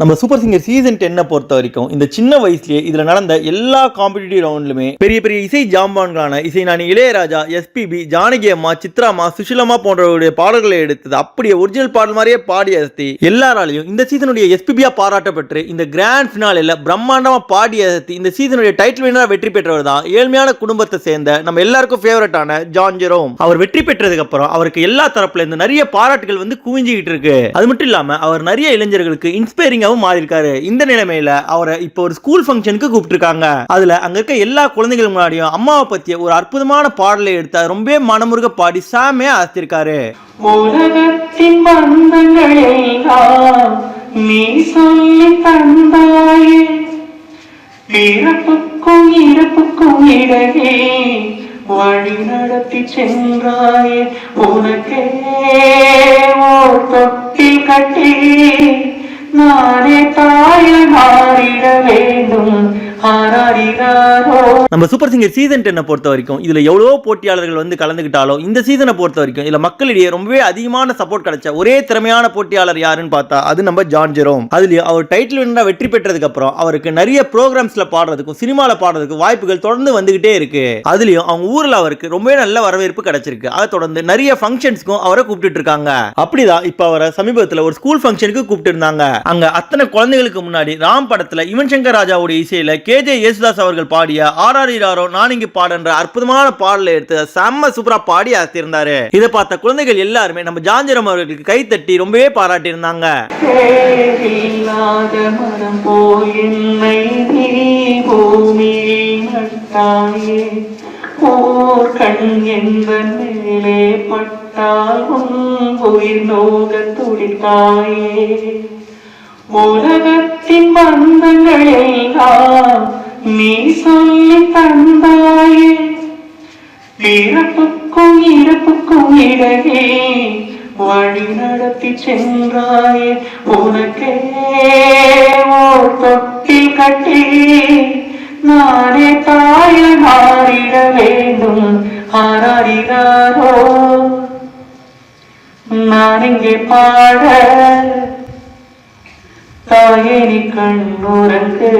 நம்ம super singer season டென்னை பொறுத்த வரைக்கும் இந்த சின்ன வயசுலேயே இதில் நடந்த எல்லா காம்படிட்டிவ் ரவுண்ட்லுமே பெரிய பெரிய இசை ஜாம்பான்களான இசைஞானி இளையராஜா எஸ்பிபி ஜானகி அம்மா சித்ராமா சுஷிலம்மா போன்றவருடைய பாடல்களை எடுத்தது. அப்படியே ஒரிஜினல் பாடல் மாதிரியே பாடி அசத்தி எல்லாராலையும் இந்த சீசனுடைய எஸ்பிபியா பாராட்டப்பட்டு இந்த கிராண்ட் ஃபினாலில் பிரம்மாண்டமாக பாடி அசத்தி இந்த சீசனுடைய டைட்டில் வினராக வெற்றி பெற்றவர் தான் ஏழ்மையான குடும்பத்தை சேர்ந்த நம்ம எல்லாருக்கும் ஃபேவரட்டான ஜான் ஜெரோம். அவர் வெற்றி பெற்றதுக்கு அப்புறம் அவருக்கு எல்லா தரப்புல இருந்து நிறைய பாராட்டுகள் வந்து குவிஞ்சிக்கிட்டு இருக்கு. அது மட்டும் இல்லாமல் அவர் நிறைய இளைஞர்களுக்கு இன்ஸ்பைரிங்காகவும் மாறி இருக்காரு இந்த நிலைமையில அவரை இப்போ ஒரு ஸ்கூல் ஃபங்க்ஷனுக்கு கூப்பிட்டுருக்காங்க. அதுல அங்க இருக்க எல்லா குழந்தைகள் முன்னாடியும் அம்மாவை பத்திய ஒரு அற்புதமான பாடலை எடுத்து ரொம்ப மனமுருக பாடி சாமே அசத்திருக்காரு. நீ சொல்லி தந்தாயே. பிறப்புக்கும் இறப்புக்கும் இடையே வழி நடத்தி சென்றாயே. உனக்கே ஓர் தொட்டி. நானே நம்ம சூப்பர் சிங்கர் சீசன் டென்னை பொறுத்த வரைக்கும் இதுல எவ்வளோ போட்டியாளர்கள் வந்து கலந்துக்கிட்டாலும் இந்த சீசனை பொறுத்த வரைக்கும் இதுல மக்களிடையே ரொம்பவே அதிகமான சப்போர்ட் கிடைச்ச ஒரே திறமையான போட்டியாளர் யாருன்னு பார்த்தா அது நம்ம ஜான் ஜெரோம் அதுலயும் அவர் டைட்டில் வினரா வெற்றி பெற்றதுக்கு அப்புறம் அவருக்கு நிறைய ப்ரோக்ராம்ஸ்ல பாடுறதுக்கும் சினிமாவில் பாடுறதுக்கும் வாய்ப்புகள் தொடர்ந்து வந்துகிட்டே இருக்கு. அதுலயும் அவங்க ஊர்ல அவருக்கு ரொம்பவே நல்ல வரவேற்பு கிடைச்சிருக்கு. அதை தொடர்ந்து நிறைய ஃபங்க்ஷன்ஸ்க்கும் அவரை கூப்பிட்டு இருக்காங்க. அப்படிதான் இப்ப அவரை சமீபத்துல ஒரு ஸ்கூல் ஃபங்க்ஷனுக்கு கூப்பிட்டு இருந்தாங்க. அங்க அத்தனை குழந்தைகளுக்கு முன்னாடி ராம் படத்துல யுவன் சங்கர் ராஜாவுடைய இசையில கேஜே யேசுதாஸ் அவர்கள் பாடிய ஆர்ஆர் இராரோ நான் இங்கு பாடுன்ற அற்புதமான பாடலை எடுத்து செம்ம சூப்பரா பாடி அசத்திருந்தாரு. இதை பார்த்த குழந்தைகள் எல்லாருமே நம்ம ஜாஞ்சிரம் அவர்களுக்கு கை தட்டி ரொம்பவே பாராட்டி இருந்தாங்க மேலே பட்டால் உயிர் நோக துடித்தாயே. உலகத்தின் பந்தங்கள் பிறப்புக்கும் இறப்புக்கும் இடையே வழி நடத்தி சென்றாயே உனக்கே ஓர் தொட்டில் கட்டி நானே தாய மாறிட வேண்டும். ஆராடினாரோ நான் இங்கே பாட தாயே நீ கண்ணுறங்கு.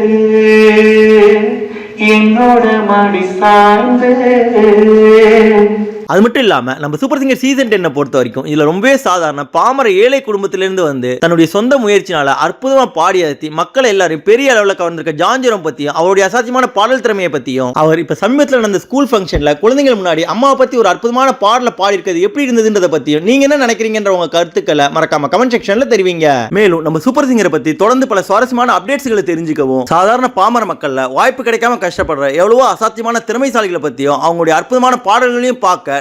என்னோட மடி சாய்ந்து அது மட்டும் இல்லாம நம்ம சூப்பர் சிங்கர் சீசன் டென்னை பொறுத்த வரைக்கும் இதுல ரொம்பவே சாதாரண பாமர ஏழை குடும்பத்திலிருந்து வந்து தன்னுடைய சொந்த முயற்சினால அற்புதமா பாடி அழுத்தி மக்களை எல்லாரும் பெரிய அளவில் கவர்ந்திருக்க ஜாஞ்சிரம் பத்தியும் அவருடைய அசாத்தியமான பாடல் திறமையை பத்தியும் அவர் இப்ப சமீபத்தில் நடந்த ஸ்கூல் ஃபங்க்ஷன்ல குழந்தைகள் முன்னாடி அம்மாவை பத்தி ஒரு அற்புதமான பாடல பாடி இருக்கிறது எப்படி இருந்ததுன்றத பத்தியும் நீங்க என்ன நினைக்கிறீங்கன்ற உங்க கருத்துக்களை மறக்காம கமெண்ட் செக்ஷன்ல தெரிவிங்க. மேலும் நம்ம சூப்பர் சிங்கரை பத்தி தொடர்ந்து பல சுவாரஸ்யமான அப்டேட்ஸ்களை தெரிஞ்சுக்கவும் சாதாரண பாமர மக்கள்ல வாய்ப்பு கிடைக்காம கஷ்டப்படுற எவ்வளவோ அசாத்தியமான திறமைசாலிகளை பத்தியும் அவங்களுடைய அற்புதமான பாடல்களையும் பார்க்க